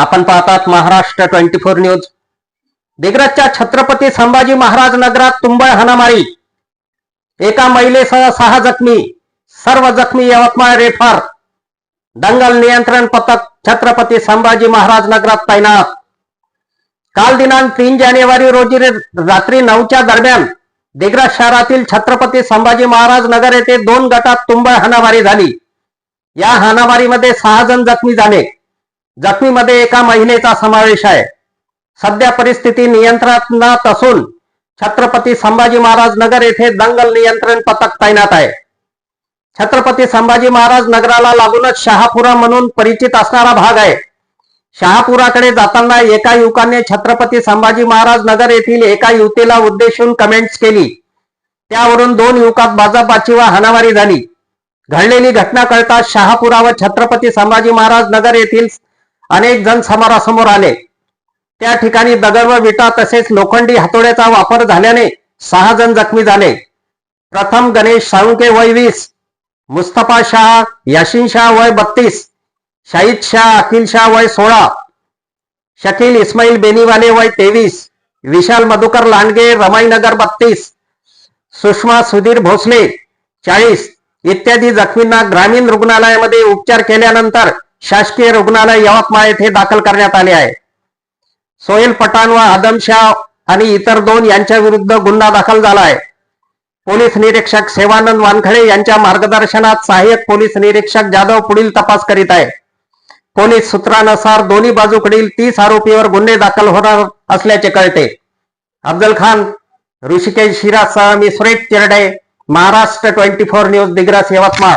आपण पाहतात Maharashtra twenty four news. दिग्रजच्या छत्रपती संभाजी महाराज नगरात तुंबळ हाणामारी. एका महिलेसह सहा जखमी सर्व जखमी यवतमाळ रेफर. दंगल नियंत्रण पथक छत्रपती संभाजी महाराज नगरात तैनात. काल दिनांक तीन जानेवारी रोजी रे- रात्री नऊच्या दरम्यान दिग्रज शहरातील छत्रपती संभाजी महाराज नगर येथे दोन गटात तुंबळ हाणामारी झाली. या हाणामारीमध्ये सहा जण जखमी झाले. जखमीमध्ये एका महिलेचा समावेश आहे. सध्या परिस्थिती नियंत्रणात असून छत्रपती संभाजी महाराज नगर येथे दंगल नियंत्रण पथक तैनात आहे. छत्रपती संभाजी महाराज नगराला लागूनच शहापुरा म्हणून परिचित असणारा भाग आहे. शहापुराकडे जाताना एका युवकाने छत्रपती संभाजी महाराज नगर येथील एका युवतीला उद्देशून कमेंट्स केली. त्यावरून दोन युवकात बाजाबाची व हाणामारी झाली. घडलेली घटना कळताच शहापुरा व छत्रपती संभाजी महाराज नगर येथील अनेक जण समोरासमोर आले. त्या ठिकाणी दगड व विटा तसेच लोखंडी हातोड्याचा वापर झाल्याने सहा जण जखमी झाले. प्रथम गणेश साळुंके वय वीस मुस्तफा शाह याशिन शाह वय बत्तीस शाहिद शाह अखिल शाह वय सोळा शकील इस्माईल बेनीवाले वय तेवीस विशाल मधुकर लांडगे रमाईनगर बत्तीस सुषमा सुधीर भोसले चाळीस इत्यादी जखमींना ग्रामीण रुग्णालयामध्ये उपचार केल्यानंतर शासकीय रुग्णालय यवतमाळ येथे दाखल करण्यात आले आहे. सोहेल पठाण व आदम शाह आणि इतर दोन यांच्या विरुद्ध गुन्हा दाखल झाला आहे. पोलीस निरीक्षक सेवानंद वानखडे यांच्या मार्गदर्शनात सहाय्यक पोलीस निरीक्षक जाधव पुढील तपास करीत आहे. पोलीस सूत्रानुसार दोन्ही बाजूकडील तीस आरोपीवर गुन्हे दाखल होणार असल्याचे कळते. अफजल खान ऋषिकेश शिरासह मी Suresh Chirde Maharashtra twenty four news Digras Yavatmal.